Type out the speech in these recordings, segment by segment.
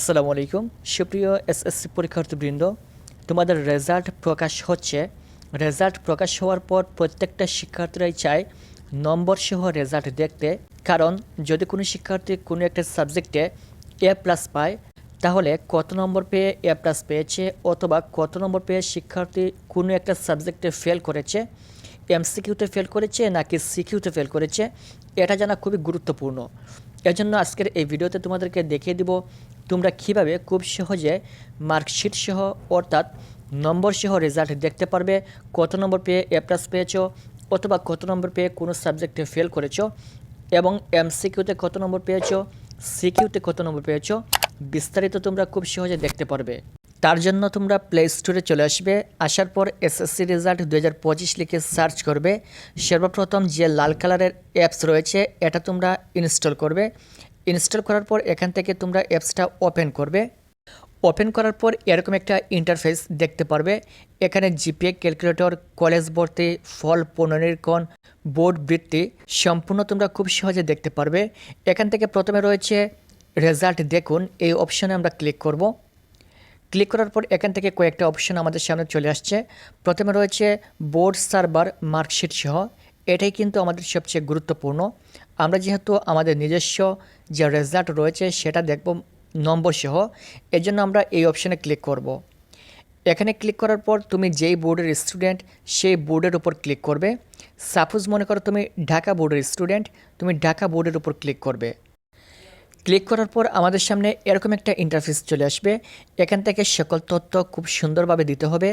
আসসালামু আলাইকুম। সুপ্রিয় এসএসসি পরীক্ষার্থীবৃন্দ, তোমাদের রেজাল্ট প্রকাশ হচ্ছে। রেজাল্ট প্রকাশ হওয়ার পর প্রত্যেকটা শিক্ষার্থীরাই চায় নম্বর সহ রেজাল্ট দেখতে। কারণ যদি কোনো শিক্ষার্থী কোনো একটা সাবজেক্টে এ প্লাস পায়, তাহলে কত নম্বর পেয়ে এ প্লাস পেয়েছে অথবা কত নম্বর পেয়ে শিক্ষার্থী কোনো একটা সাবজেক্টে ফেল করেছে? এমসিকিউতে ফেল করেছে নাকি সিকিউতে ফেল করেছে? এটা জানা খুবই গুরুত্বপূর্ণ। এজন্য আজকের এই ভিডিওতে তোমাদেরকে দেখিয়ে দিব তোমরা কীভাবে খুব সহজে মার্কশিট সহ অর্থাৎ নম্বর সহ রেজাল্ট দেখতে পারবে, কত নম্বর পেয়ে এ প্লাস পেয়েছ অথবা কত নম্বর পেয়ে কোনো সাবজেক্টে ফেল করেছ এবং এমসিকিউতে কত নম্বর পেয়েছ সিকিউতে কত নম্বর পেয়েছ, বিস্তারিত তোমরা খুব সহজে দেখতে পারবে। তার জন্য তোমরা প্লে স্টোরে চলে আসবে। আসার পর এসএসসি রেজাল্ট দু হাজার পঁচিশ লিখে সার্চ করবে। সর্বপ্রথম যে লাল কালারের অ্যাপস রয়েছে, এটা তোমরা ইনস্টল করবে। ইনস্টল করার পর এখান থেকে তোমরা অ্যাপসটা ওপেন করবে। ওপেন করার পর এরকম একটা ইন্টারফেস দেখতে পারবে। এখানে জিপিএ ক্যালকুলেটর কলেজ ভর্তি ফল পুনরীক্ষণ বোর্ড বৃত্তি সম্পূর্ণ তোমরা খুব সহজে দেখতে পারবে। এখান থেকে প্রথমে রয়েছে রেজাল্ট দেখুন। এই অপশানে আমরা ক্লিক করব। ক্লিক করার পর এখান থেকে কয়েকটা অপশন আমাদের সামনে চলে আসছে। প্রথমে রয়েছে বোর্ড সার্ভার মার্কশিট সহ। এটাই কিন্তু আমাদের সবচেয়ে গুরুত্বপূর্ণ। আমরা যেহেতু আমাদের নিজস্ব যে রেজাল্ট রয়েছে, সেটা দেখব নম্বর সহ। এর জন্য আমরা এই অপশানে ক্লিক করব। এখানে ক্লিক করার পর তুমি যেই বোর্ডের স্টুডেন্ট সেই বোর্ডের উপর ক্লিক করবে। সাপোজ মনে করো তুমি ঢাকা বোর্ডের স্টুডেন্ট তুমি ঢাকা বোর্ডের উপর ক্লিক করবে। ক্লিক করার পর আমাদের সামনে এরকম একটা ইন্টারফেস চলে আসবে। এখান থেকে সকল তথ্য খুব সুন্দরভাবে দিতে হবে।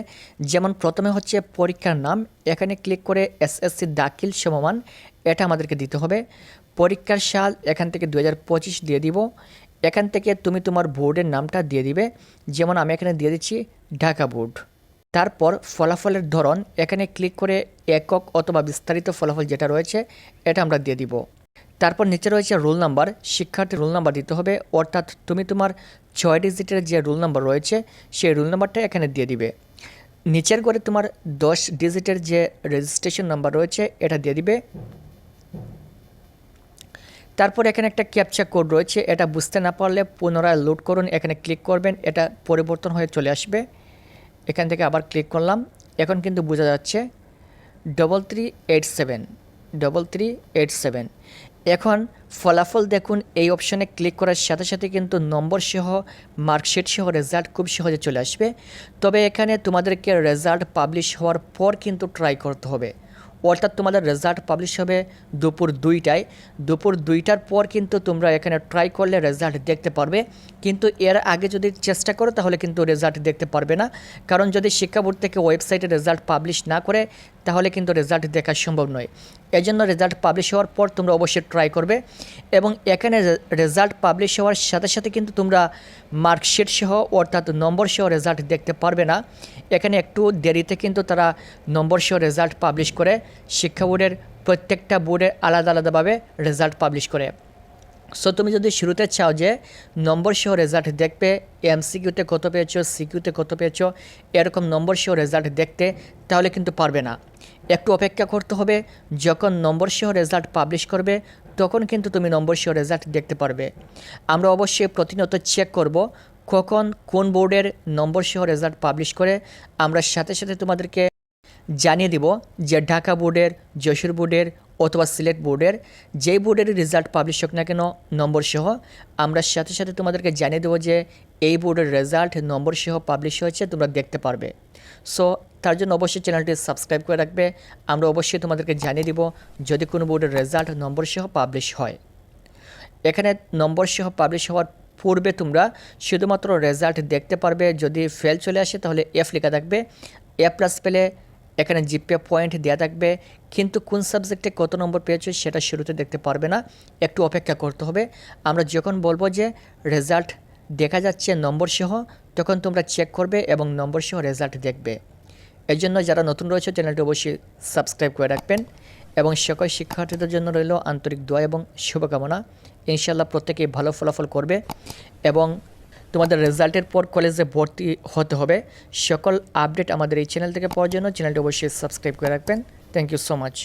যেমন প্রথমে হচ্ছে পরীক্ষার নাম, এখানে ক্লিক করে এসএসসি দাখিল সমমান, এটা আমাদেরকে দিতে হবে। পরীক্ষার সাল এখান থেকে দু হাজার পঁচিশ দিয়ে দিব। এখান থেকে তুমি তোমার বোর্ডের নামটা দিয়ে দিবে। যেমন আমি এখানে দিয়ে দিচ্ছি ঢাকা বোর্ড। তারপর ফলাফলের ধরন, এখানে ক্লিক করে একক অথবা বিস্তারিত ফলাফল যেটা রয়েছে, এটা আমরা দিয়ে দিব। তারপর নিচে রয়েছে রোল নাম্বার। শিক্ষার্থীর রোল নাম্বার দিতে হবে। অর্থাৎ তুমি তোমার ছয় ডিজিটের যে রোল নাম্বার রয়েছে, সেই রোল নাম্বারটা এখানে দিয়ে দিবে। নিচের ঘরে তোমার দশ ডিজিটের যে রেজিস্ট্রেশন নাম্বার রয়েছে, এটা দিয়ে দিবে। তারপর এখানে একটা ক্যাপচা কোড রয়েছে, এটা বুঝতে না পারলে পুনরায় লোড করুন, এখানে ক্লিক করবেন, এটা পরিবর্তন হয়ে চলে আসবে। এখান থেকে আবার ক্লিক করলাম, এখন কিন্তু বোঝা যাচ্ছে। Double three eight seven double three eight seven এখন ফলাফল দেখুন, এই অপশানে ক্লিক করার সাথে সাথে কিন্তু নম্বর সহ, মার্কশিট সহ রেজাল্ট খুব সহজে চলে আসবে। তবে এখানে তোমাদেরকে রেজাল্ট পাবলিশ হওয়ার পর কিন্তু ট্রাই করতে হবে। অর্থাৎ তোমাদের রেজাল্ট পাবলিশ হবে দুপুর দুইটায়। দুপুর দুইটার পর কিন্তু তোমরা এখানে ট্রাই করলে রেজাল্ট দেখতে পারবে। কিন্তু এর আগে যদি চেষ্টা করো, তাহলে কিন্তু রেজাল্ট দেখতে পারবে না। কারণ যদি শিক্ষা বোর্ড থেকে ওয়েবসাইটে রেজাল্ট পাবলিশ না করে, তাহলে কিন্তু রেজাল্ট দেখা সম্ভব নয়। এই জন্য রেজাল্ট পাবলিশ হওয়ার পর তোমরা অবশ্যই ট্রাই করবে। এবং এখানে রেজাল্ট পাবলিশ হওয়ার সাথে সাথে কিন্তু তোমরা মার্কশিট সহ, অর্থাৎ নম্বর সহ রেজাল্ট দেখতে পারবে না। এখানে একটু দেরিতে কিন্তু তারা নম্বর সহ রেজাল্ট পাবলিশ করে। শিক্ষা বোর্ডের প্রত্যেকটা বোর্ডের আলাদা আলাদাভাবে রেজাল্ট পাবলিশ করে। সো তুমি যদি শুরুতে চাও যে নম্বর সহ রেজাল্ট দেখবে এমসিকিউতে কত পেয়েছ সিকিউতে কত পেয়েছ, এরকম নম্বর সহ রেজাল্ট দেখতে, তাহলে কিন্তু পারবে না। একটু অপেক্ষা করতে হবে, যখন নম্বর সহ রেজাল্ট পাবলিশ করবে, তখন কিন্তু তুমি নম্বর সহ রেজাল্ট দেখতে পারবে। আমরা অবশ্যই প্রতিনিয়ত চেক করব, কখন কোন বোর্ডের নম্বর সহ রেজাল্ট পাবলিশ করে, আমরা সাথে সাথে তোমাদেরকে জানিয়ে দিব যে ঢাকা বোর্ডের, যশোর বোর্ডের অথবা সিলেট বোর্ডের যেই বোর্ডের রেজাল্ট পাবলিশ হোক না কেন নম্বর সহ, আমরা সাথে সাথে তোমাদেরকে জানিয়ে দেবো যে এই বোর্ডের রেজাল্ট নম্বর সহ পাবলিশ হয়েছে, তোমরা দেখতে পারবে। সো তার জন্য অবশ্যই চ্যানেলটি সাবস্ক্রাইব করে রাখবে। আমরা অবশ্যই তোমাদেরকে জানিয়ে দিব যদি কোনো বোর্ডের রেজাল্ট নম্বর সহ পাবলিশ হয়। এখানে নম্বর সহ পাবলিশ হওয়ার পূর্বে তোমরা শুধুমাত্র রেজাল্ট দেখতে পারবে। যদি ফেল চলে আসে, তাহলে এফ লেখা থাকবে। এ প্লাস পেলে এখানে জিপে পয়েন্ট দেওয়া থাকবে, কিন্তু কোন সাবজেক্টে কত নম্বর পেয়েছ সেটা শুরুতে দেখতে পারবে না, একটু অপেক্ষা করতে হবে। আমরা যখন বলব যে রেজাল্ট দেখা যাচ্ছে নম্বর সহ, তখন তোমরা চেক করবে এবং নম্বর সহ রেজাল্ট দেখবে। এর জন্য যারা নতুন রয়েছে চ্যানেলটি অবশ্যই সাবস্ক্রাইব করে রাখবেন এবং সকল শিক্ষার্থীদের জন্য রইল আন্তরিক দোয়া এবং শুভকামনা। ইনশাল্লাহ প্রত্যেকেই ভালো ফলাফল করবে এবং তোমাদের রেজাল্টের পর কলেজে ভর্তি হতে হবে। সকল আপডেট আমাদের এই চ্যানেল থেকে পাওয়ার জন্য চ্যানেলটি অবশ্যই সাবস্ক্রাইব করে রাখবেন। Thank you so much